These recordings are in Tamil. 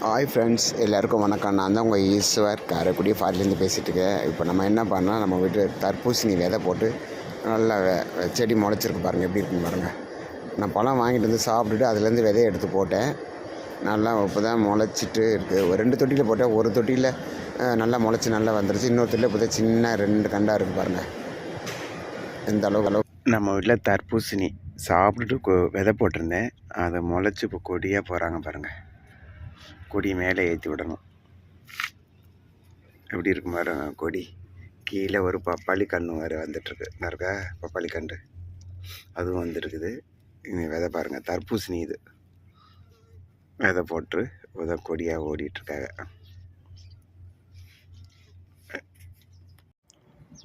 ஹாய் ஃப்ரெண்ட்ஸ் எல்லாருக்கும் வணக்கம். நான் தான் உங்கள் ஈஸ்வர். காரைக்குடி ஃபாரிலேருந்து பேசிகிட்டு இருக்கேன். இப்போ நம்ம என்ன பண்ணலாம்? நம்ம வீட்டு தர்பூசணி விதை போட்டு நல்லா வெ- செடி முளைச்சிருக்கு பாருங்கள் எப்படி இருக்குன்னு பாருங்கள் நான் பழம் வாங்கிட்டு வந்து சாப்பிட்டுட்டு அதுலேருந்து விதையை எடுத்து போட்டேன். நல்லா இப்போ தான் முளைச்சிட்டு இருக்குது ஒரு ரெண்டு தொட்டியில் போட்டேன். ஒரு தொட்டியில் நல்லா முளைச்சி நல்லா வந்துருச்சு. இன்னொரு தொட்டியில் இப்போ தான் சின்ன ரெண்டு கண்டாக இருக்குது பாருங்கள் எந்த அளவுக்கு அளவு நம்ம வீட்டில் தர்பூசணி சாப்பிட்டுட்டு கொ- விதை போட்டிருந்தேன். அதை முளைச்சி இப்போ கொடியாக போகிறாங்க பாருங்கள் கொடி மேலே ஏற்றி விடணும். எப்படி இருக்கு பாருங்க கொடி. கீழே ஒரு பப்பாளி கன்று வேறு வந்துட்டுருக்கு. இருக்கா? பப்பாளி கன்று அதுவும் வந்துருக்குது. இனி விதை பாருங்கள் தர்பூசணி இது. விதை போட்டு விதை கொடியாக ஓடிட்டுருக்காங்க.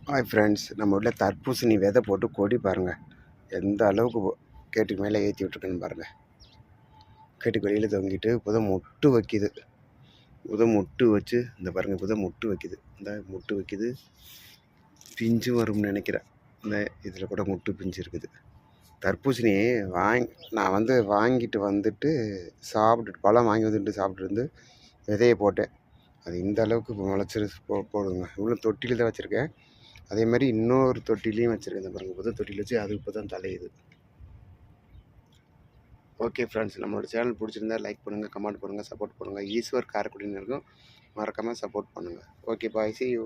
ஹாய் ஃப்ரெண்ட்ஸ் நம்ம வீட்டில் தர்பூசணி விதை போட்டு கொடி பாருங்கள் எந்த அளவுக்கு போ- கேட்டுக்கு மேலே ஏற்றி விட்ருக்குன்னு பாருங்கள் கேட்டுக்கு வெளியில் தொங்கிட்டு புதை மொட்டு வைக்கிது. புதை மொட்டு வச்சு இந்த பாருங்கள் புதை மொட்டு வைக்கிது. இந்த மொட்டு வைக்கிது. பிஞ்சு வரும்னு நினைக்கிறேன். இந்த இதில் கூட மொட்டு பிஞ்சு இருக்குது. தர்பூசணி வாங் நான் வந்து வாங்கிட்டு வந்துட்டு சாப்பிட்டுட்டு பழம் வாங்கி வந்துட்டு சாப்பிட்டு இருந்து விதையை போட்டேன். அது இந்த அளவுக்கு இப்போ முளைச்சிரு போ போடுங்க. இவ்வளோ தொட்டியில் தான் வச்சுருக்கேன். அதே மாதிரி இன்னொரு தொட்டிலையும் வச்சுருக்கேன். இந்த பாருங்கள் புதை தொட்டியில் வச்சு அது இப்போ தான் தலையுது. ஓகே ஃப்ரெண்ட்ஸ் நம்மளோட சேனல் பிடிச்சிருந்தா லைக் பண்ணுங்கள் கமெண்ட் பண்ணுங்கள் சப்போர்ட் பண்ணுங்கள் ஈஸ்வர் காரைக்குடின்னு இருக்கும் மறக்காமல் சப்போர்ட் பண்ணுங்கள் ஓகே பாய் சி யூ